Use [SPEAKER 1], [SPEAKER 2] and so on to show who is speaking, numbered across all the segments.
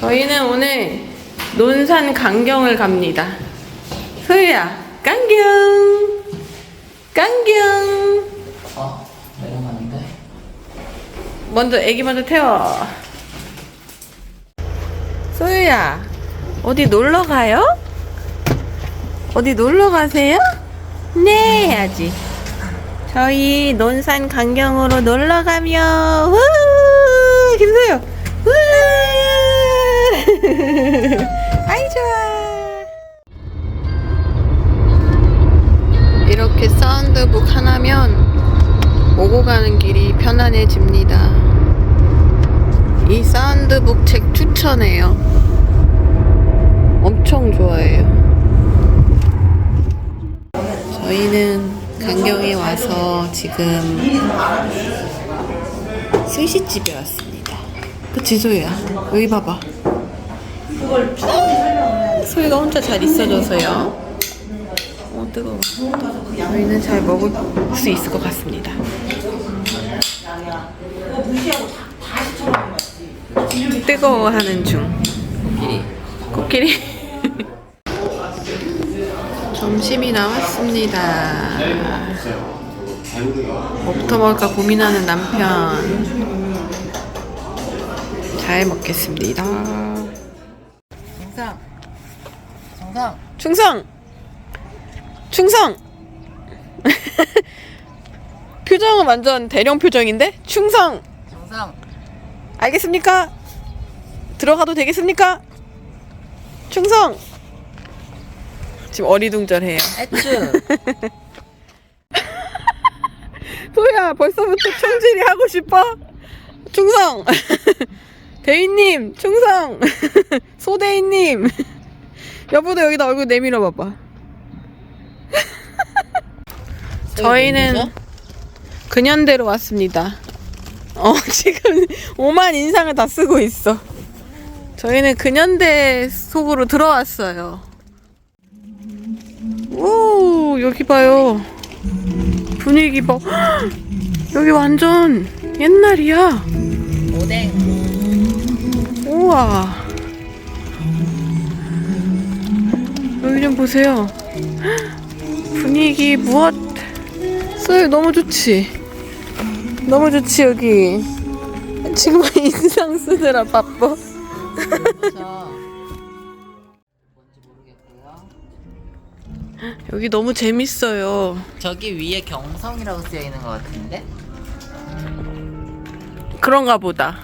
[SPEAKER 1] 저희는 오늘 논산 강경을 갑니다. 소유야, 강경! 강경!
[SPEAKER 2] 어? 내려가는데?
[SPEAKER 1] 먼저, 애기 먼저 태워. 소유야, 어디 놀러 가요? 어디 놀러 가세요? 네, 해야지. 저희 논산 강경으로 놀러 가며, 우! 김소유! 우! 아이, 좋아. 이렇게 사운드북 하나면 오고 가는 길이 편안해집니다. 이 사운드북 책 추천해요. 엄청 좋아해요. 저희는 강경에 와서 지금 스시집에 왔습니다. 그치 소유야? 여기 봐봐. 소유가 혼자 잘 있어줘서요. 어 뜨거워. 저희는 잘 먹을 수 있을 것 같습니다. 뜨거워하는 중. 코끼리. 점심이 나왔습니다. 뭐부터 먹을까 고민하는 남편. 잘 먹겠습니다. 충성! 충성! 표정은 완전 대령 표정인데? 충성!
[SPEAKER 2] 정상!
[SPEAKER 1] 알겠습니까? 들어가도 되겠습니까? 충성! 지금 어리둥절해요.
[SPEAKER 2] 애쭈!
[SPEAKER 1] 소야, 벌써부터 총질이 하고 싶어? 충성! 대인님, 충성! 소대인님! 여보도 여기다 얼굴 내밀어 봐봐. 저희는 근현대로 왔습니다. 어, 지금 오만 인상을 다 쓰고 있어. 저희는 근현대 속으로 들어왔어요. 오, 여기 봐요. 분위기 봐. 헉, 여기 완전 옛날이야.
[SPEAKER 2] 오뎅!
[SPEAKER 1] 우와. 좀 보세요. 헉, 분위기 무엇? 쏘요 너무 좋지? 너무 좋지 여기. 지금 인상 쓰느라 바빠. 여기 너무 재밌어요.
[SPEAKER 2] 저기 위에 경성이라고 쓰여 있는 것 같은데?
[SPEAKER 1] 그런가 보다.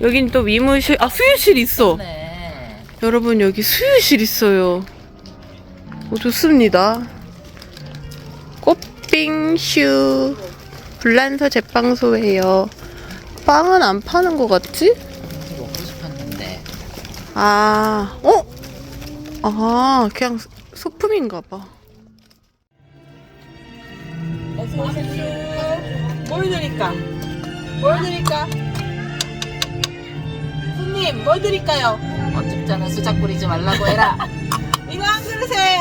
[SPEAKER 1] 여긴 또 위무실, 아 수유실 있어.
[SPEAKER 2] 네.
[SPEAKER 1] 여러분 여기 수유실 있어요. 오, 좋습니다. 꽃빙슈 불란서 제빵소예요. 빵은 안 파는 것 같지?
[SPEAKER 2] 먹고 싶었는데.
[SPEAKER 1] 아, 어? 아, 그냥 소- 소품인가 봐. 어서 오십시오. 뭘 드릴까? 뭘 드릴까? 손님, 뭘 드릴까요?
[SPEAKER 2] 어줍잖아 수작 부리지 말라고 해라.
[SPEAKER 1] 이거 한 그릇에.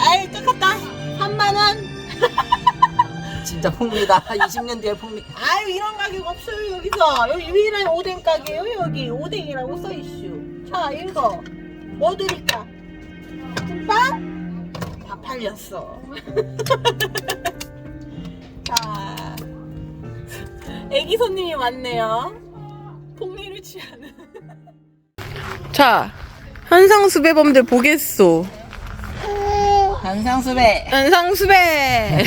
[SPEAKER 1] 아이 똑같다. 3만 원.
[SPEAKER 2] 진짜 폭리다. 20년 뒤에 폭리.
[SPEAKER 1] 아유 이런 가격 없어요 여기서. 여기 유일한 오뎅 가게요 여기. 오뎅이라고 써있슈. 자 읽어 뭐 드릴까? 김밥? 다 팔렸어. 자 애기 손님이 왔네요. 폭리를 취하는. 자 현상수배범들 보겠소
[SPEAKER 2] 한상수배.
[SPEAKER 1] 현상수배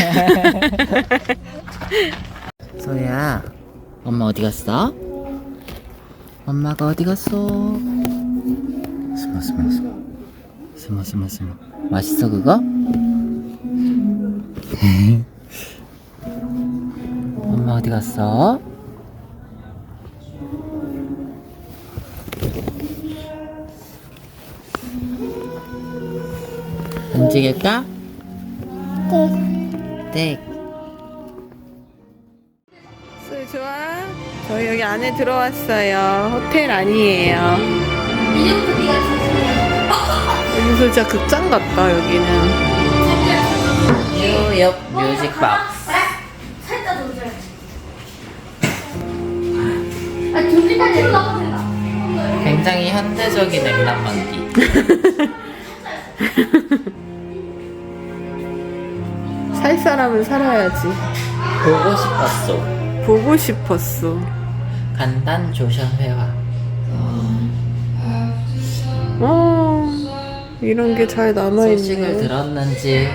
[SPEAKER 2] 소야, 엄마 어디 갔어? 엄마가 어디 갔어? 숨어 숨어 숨어 숨어 숨어 숨어 맛있어 그거? 엄마 어디 갔어? 움직일까? 네.
[SPEAKER 1] 술 좋아? 저희 여기 안에 들어왔어요. 호텔 아니에요. 여기 진짜 극장 같다, 여기는.
[SPEAKER 2] 뉴욕 뮤직 박스.
[SPEAKER 3] 하나 올라가세요.
[SPEAKER 2] 굉장히 현대적인 냉난만기.
[SPEAKER 1] 살 사람은 살아야지.
[SPEAKER 2] 보고 싶었어.
[SPEAKER 1] 보고 싶었어.
[SPEAKER 2] 간단 조션 회화.
[SPEAKER 1] 어, 이런 게 잘
[SPEAKER 2] 소식을
[SPEAKER 1] 남아있네.
[SPEAKER 2] 들었는지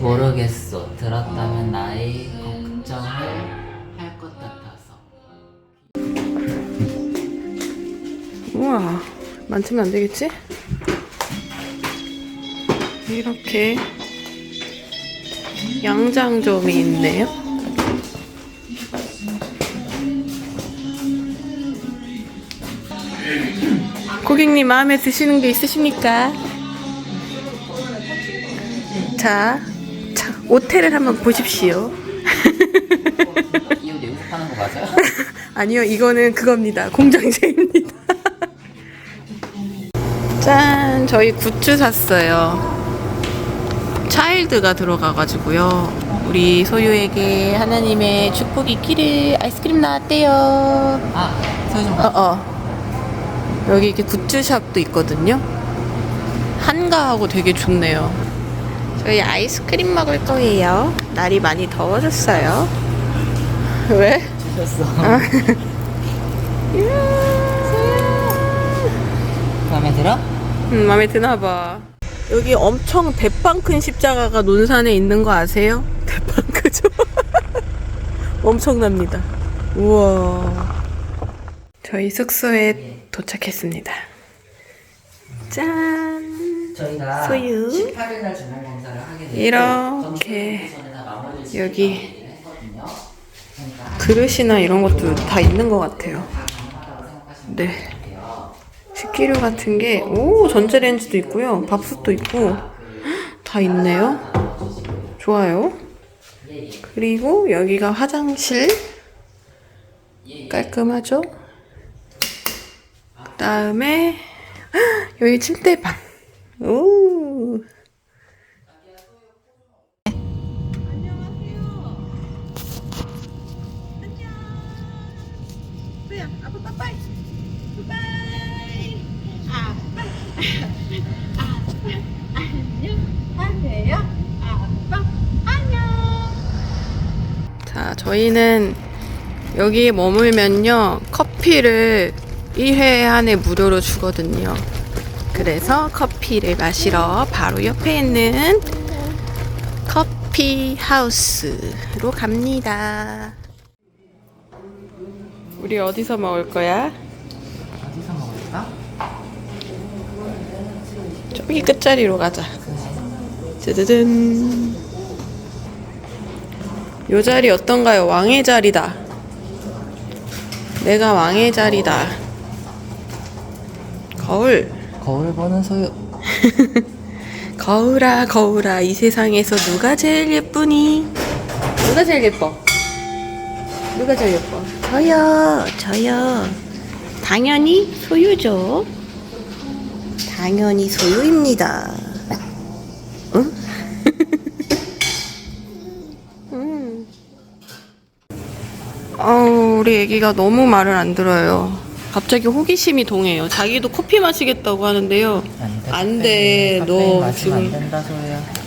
[SPEAKER 2] 모르겠어. 들었다면 나의 걱정을 할 것 같아서.
[SPEAKER 1] 우와, 만지면 안 되겠지? 이렇게 양장점이 있네요. 고객님 마음에 드시는 게 있으십니까? 자, 자, 호텔을 한번 보십시오.
[SPEAKER 2] 이옷 여기서 파는 거 맞아요?
[SPEAKER 1] 아니요, 이거는 그겁니다. 공장제입니다. 짠, 저희 굿즈 샀어요. 차일드가 들어가가지고요. 우리 소유에게 하나님의 축복이 있기를 아이스크림 나왔대요.
[SPEAKER 2] 아, 소리 좀
[SPEAKER 1] 어,
[SPEAKER 2] 봐.
[SPEAKER 1] 어. 여기 이렇게 굿즈샵도 있거든요. 한가하고 되게 좋네요. 저희 아이스크림 먹을 거예요. 날이 많이 더워졌어요. 왜?
[SPEAKER 2] 주셨어. 마음에 들어?
[SPEAKER 1] 음, 마음에 드나 봐. 여기 엄청 대빵 큰 십자가가 논산에 있는 거 아세요? 대빵 크죠? 엄청납니다. 우와. 저희 숙소에 도착했습니다. 짠.
[SPEAKER 2] 저희가
[SPEAKER 1] 소유.
[SPEAKER 2] 18일 날 검사를 하게 됐고
[SPEAKER 1] 이렇게 여기.
[SPEAKER 2] 그러니까
[SPEAKER 1] 그릇이나 이런 것도 다 있는 것 같아요. 네. 식기류 같은 게, 오, 전자레인지도 있고요. 밥솥도 있고, 헉, 다 있네요. 좋아요. 그리고 여기가 화장실. 깔끔하죠? 그 다음에, 여기 침대방. 오.
[SPEAKER 3] 소야, 아빠 빠빠이. 빠빠이. 안녕하세요. 아빠. 안녕.
[SPEAKER 1] 자, 저희는 여기에 머물면요, 커피를 1회 안에 무료로 주거든요. 그래서 커피를 마시러 바로 옆에 있는 커피 하우스로 갑니다. 우리 어디서 먹을 거야?
[SPEAKER 2] 어디서 먹을까?
[SPEAKER 1] 저기 끝자리로 가자. 짜자잔. 요 자리 어떤가요? 왕의 자리다. 내가 왕의 자리다. 거울.
[SPEAKER 2] 거울 보는 소유.
[SPEAKER 1] 거울아, 거울아, 이 세상에서 누가 제일 예쁘니? 누가 제일 예뻐? 누가 제일 예뻐? 저요, 저요. 당연히 소유죠. 당연히 소유입니다. 응? 음. 아우, 우리 애기가 너무 말을 안 들어요. 갑자기 호기심이 동해요. 자기도 커피 마시겠다고 하는데요. 안 돼. 너 지금.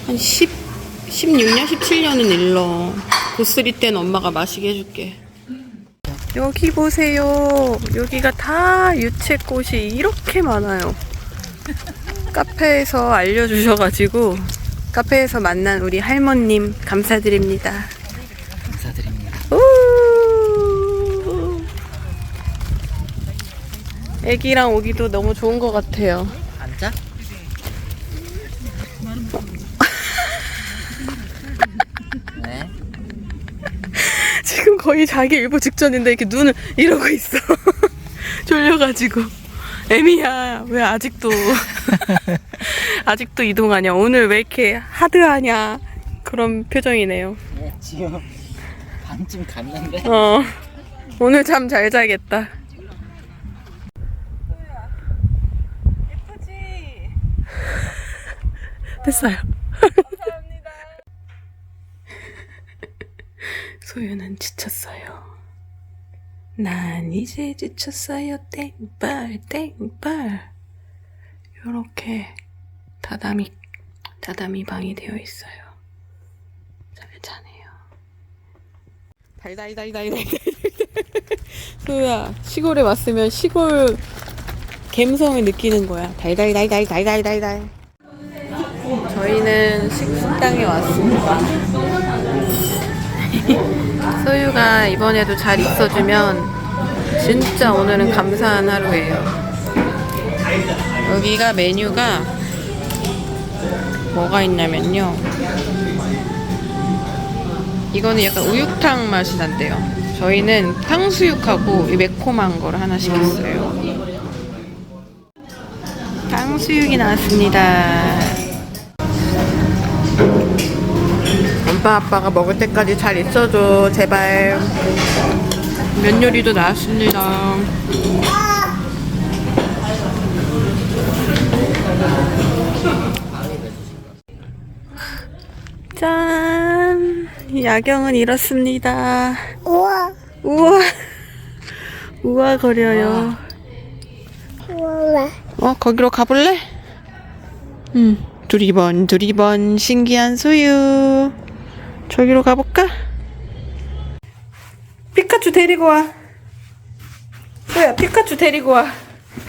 [SPEAKER 1] 한 10, 16년, 17년은 일러. 고3 땐 엄마가 마시게 해줄게. 여기 보세요. 여기가 다 유채꽃이 이렇게 많아요. 카페에서 알려주셔가지고, 카페에서 만난 우리 할머님 감사드립니다.
[SPEAKER 2] 감사드립니다.
[SPEAKER 1] 우! 애기랑 오기도 너무 좋은 것 같아요.
[SPEAKER 2] 앉아? 네.
[SPEAKER 1] 지금 거의 자기 일보 직전인데 이렇게 눈을 이러고 있어. 졸려가지고. 애미야, 왜 아직도, 아직도 이동하냐? 오늘 왜 이렇게 하드하냐? 그런 표정이네요.
[SPEAKER 2] 네, 지금 반쯤 갔는데.
[SPEAKER 1] 어, 오늘 잠 잘 자겠다. 예쁘지? 됐어요. 감사합니다. 소유는 지쳤어요. 난 이제 지쳤어요. 땡벌 땡벌. 요렇게 다다미 다다미 방이 되어 있어요. 잘 자네요. 달달달달달 소야 시골에 왔으면 시골 감성을 느끼는 거야. 달달달달달달달달. 저희는 식당에 왔습니다 소유가 이번에도 잘 있어주면 진짜 오늘은 감사한 하루예요. 여기가 메뉴가 뭐가 있냐면요. 이거는 약간 우육탕 맛이 난대요. 저희는 탕수육하고 이 매콤한 거를 하나 시켰어요. 탕수육이 나왔습니다. 엄마 아빠가 먹을 때까지 잘 있어줘. 제발. 면 요리도 나왔습니다. 짠. 야경은 이렇습니다.
[SPEAKER 4] 우와,
[SPEAKER 1] 우와. 우와 거려요.
[SPEAKER 4] 우와.
[SPEAKER 1] 어 거기로 가볼래? 응. 두리번 두리번 신기한 수유 저기로 가볼까? 피카츄 데리고 와. 뭐야 피카츄 데리고 와.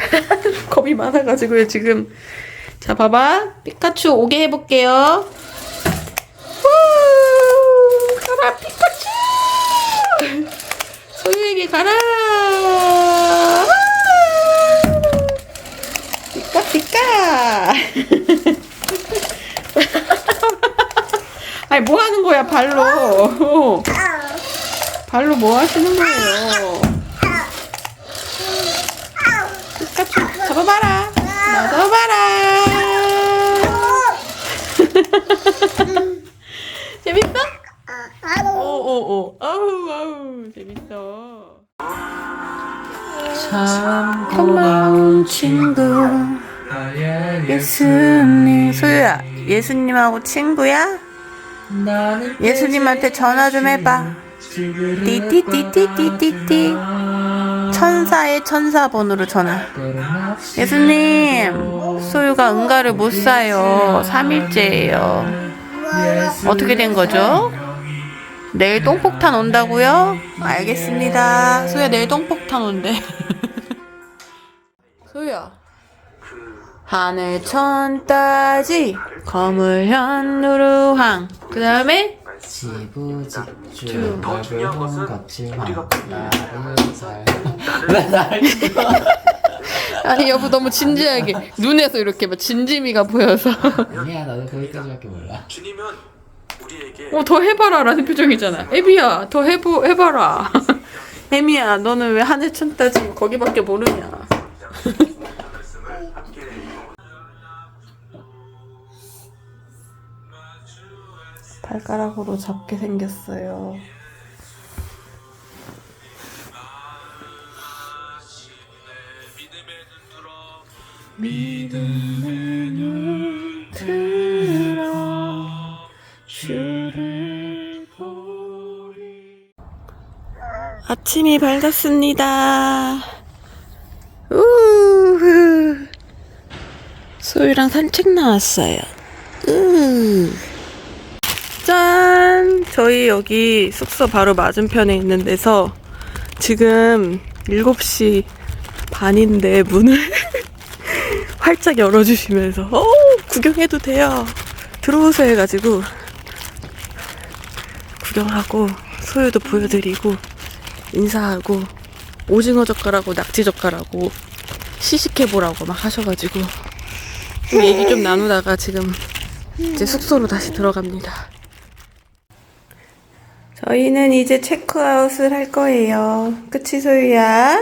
[SPEAKER 1] 겁이 많아가지고요 지금. 자 봐봐. 피카츄 오게 해볼게요. 후, 가라 피카츄! 소유에게 가라! 피카 피카 아니 뭐 하는 거야 발로? 발로 뭐 하시는 거예요? 피카츄 잡아봐라. 나 잡아봐라. 재밌어? 오오오 아우 아우 재밌어.
[SPEAKER 2] 참
[SPEAKER 1] 고마운 친구. 예수님 소유야. 예수님하고 친구야? 예수님한테 전화 좀 해봐. 띠띠띠띠띠띠띠 천사의 천사번호로 전화. 예수님 소유가 응가를 못 사요. 3일째예요. 어떻게 된 거죠? 내일 똥폭탄 온다고요? 알겠습니다. 소유야 내일 똥폭탄 온대. 소유야 하늘 천따지 거물현 누르항 그 다음에
[SPEAKER 2] 지부직주 넓은 거칠망 나를 살 왜날
[SPEAKER 1] 아니 여보 너무 진지하게. 눈에서 이렇게 막 진지미가 보여서.
[SPEAKER 2] 아니야 나도 거기까지밖에 몰라.
[SPEAKER 5] 주님은 우리에게
[SPEAKER 1] 어 더 해봐라 라는 표정이잖아. 애비야 더 해보, 해봐라. 애미야 너는 왜 하늘 천따지? 거기밖에 모르냐 발가락으로 잡게 생겼어요 아침이 밝았습니다. 우후. 소유랑 산책 나왔어요. 우. 짠! 저희 여기 숙소 바로 맞은편에 있는 데서 지금 7시 반인데 문을 활짝 열어주시면서 어 구경해도 돼요. 들어오세요 해가지고 구경하고 소유도 보여드리고 인사하고 오징어 젓갈하고 낙지 젓갈하고 시식해보라고 막 하셔가지고 얘기 좀 나누다가 지금 이제 숙소로 다시 들어갑니다. 저희는 이제 체크아웃을 할 거예요. 그치 소유야?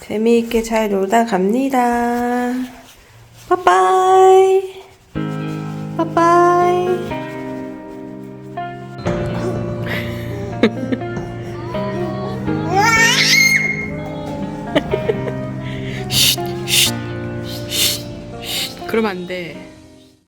[SPEAKER 1] 재미있게 잘 놀다 갑니다. 빠빠이. 빠빠이. 그러면 안 돼.